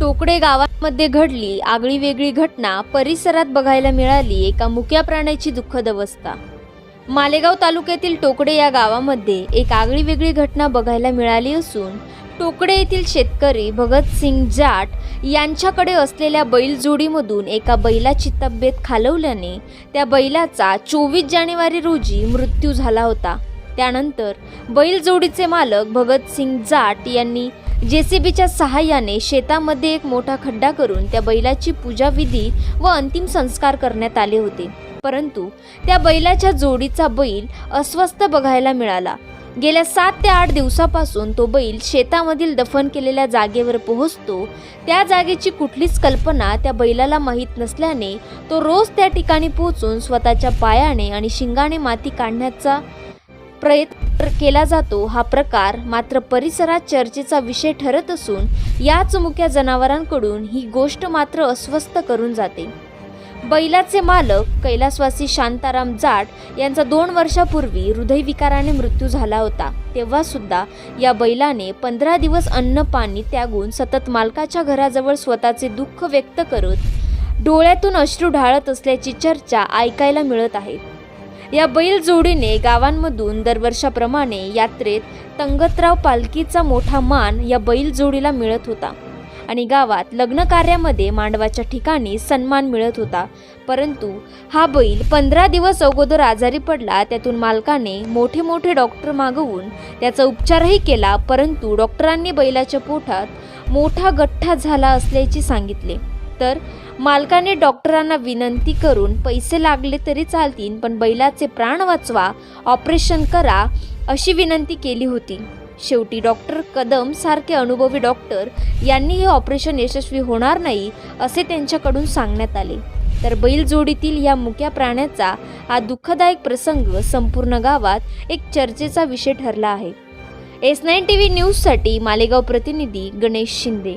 टोकडे गावामध्ये घडली आगळी वेगळी घटना परिसरात बघायला मिळाली एका मुक्या प्राण्याची दुःखद अवस्था. मालेगाव तालुक्यातील टोकडे या गावामध्ये एक आगळी वेगळी घटना बघायला मिळाली असून टोकडे येथील शेतकरी भगतसिंग जाट यांच्याकडे असलेल्या बैलजोडीमधून एका बैलाची तब्येत खालवल्याने त्या बैलाचा चोवीस जानेवारी रोजी मृत्यू झाला होता. त्यानंतर बैलजोडीचे मालक भगतसिंग जाट यांनी जेसीबीच्या सहाय्याने शेतामध्ये एक मोठा खड्डा करून त्या बैलाची पूजाविधी व अंतिम संस्कार करण्यात आले होते. परंतु त्या बैलाच्या जोडीचा बैल अस्वस्थ बघायला मिळाला. गेल्या सात ते आठ दिवसापासून तो बैल शेतामधील दफन केलेल्या जागेवर पोहोचतो. त्या जागेची कुठलीच कल्पना त्या बैलाला माहीत नसल्याने तो रोज त्या ठिकाणी पोहोचून स्वतःच्या पायाने आणि शिंगाने माती काढण्याचा प्रयत्न केला जातो हा प्रकार मात्र परिसरात चर्चेचा विषय ठरत असून याच मुक्या जनावरांकडून ही गोष्ट मात्र अस्वस्थ करून जाते. बैलाचे मालक कैलासवासी शांताराम जाट यांचा दोन वर्षापूर्वी हृदयविकाराने मृत्यू झाला होता. तेव्हा सुद्धा या बैलाने पंधरा दिवस अन्न पाणी त्यागून सतत मालकाच्या घराजवळ स्वतःचे दुःख व्यक्त करत डोळ्यातून अश्रू ढाळत असल्याची चर्चा ऐकायला मिळत आहे. या बैल जोडीने गावांमधून दरवर्षाप्रमाणे यात्रेत तंगतराव पालखीचा मोठा मान या बैल जोडीला मिळत होता. आणि गावात लग्न कार्यामध्ये मांडवाच्या ठिकाणी सन्मान मिळत होता. परंतु हा बैल पंधरा दिवस अगोदर आजारी पडला त्यातून मालकाने मोठे मोठे डॉक्टर मागवून त्याचा उपचारही केला परंतु डॉक्टरांनी बैलाच्या पोटात मोठा गठ्ठा झाला असल्याचे सांगितले. तर मालकाने डॉक्टरांना विनंती करून पैसे लागले तरी चालतील पण बैलाचे प्राण वाचवा ऑपरेशन करा अशी विनंती केली होती. शेवटी डॉक्टर कदम सारखे अनुभवी डॉक्टर यांनी हे ऑपरेशन यशस्वी होणार नाही असे त्यांच्याकडून सांगण्यात आले. तर बैलजोडीतील या मुक्या प्राण्याचा हा दुःखदायक प्रसंग संपूर्ण गावात एक चर्चेचा विषय ठरला आहे. एस नाईन टी व्ही न्यूजसाठी मालेगाव प्रतिनिधी गणेश शिंदे.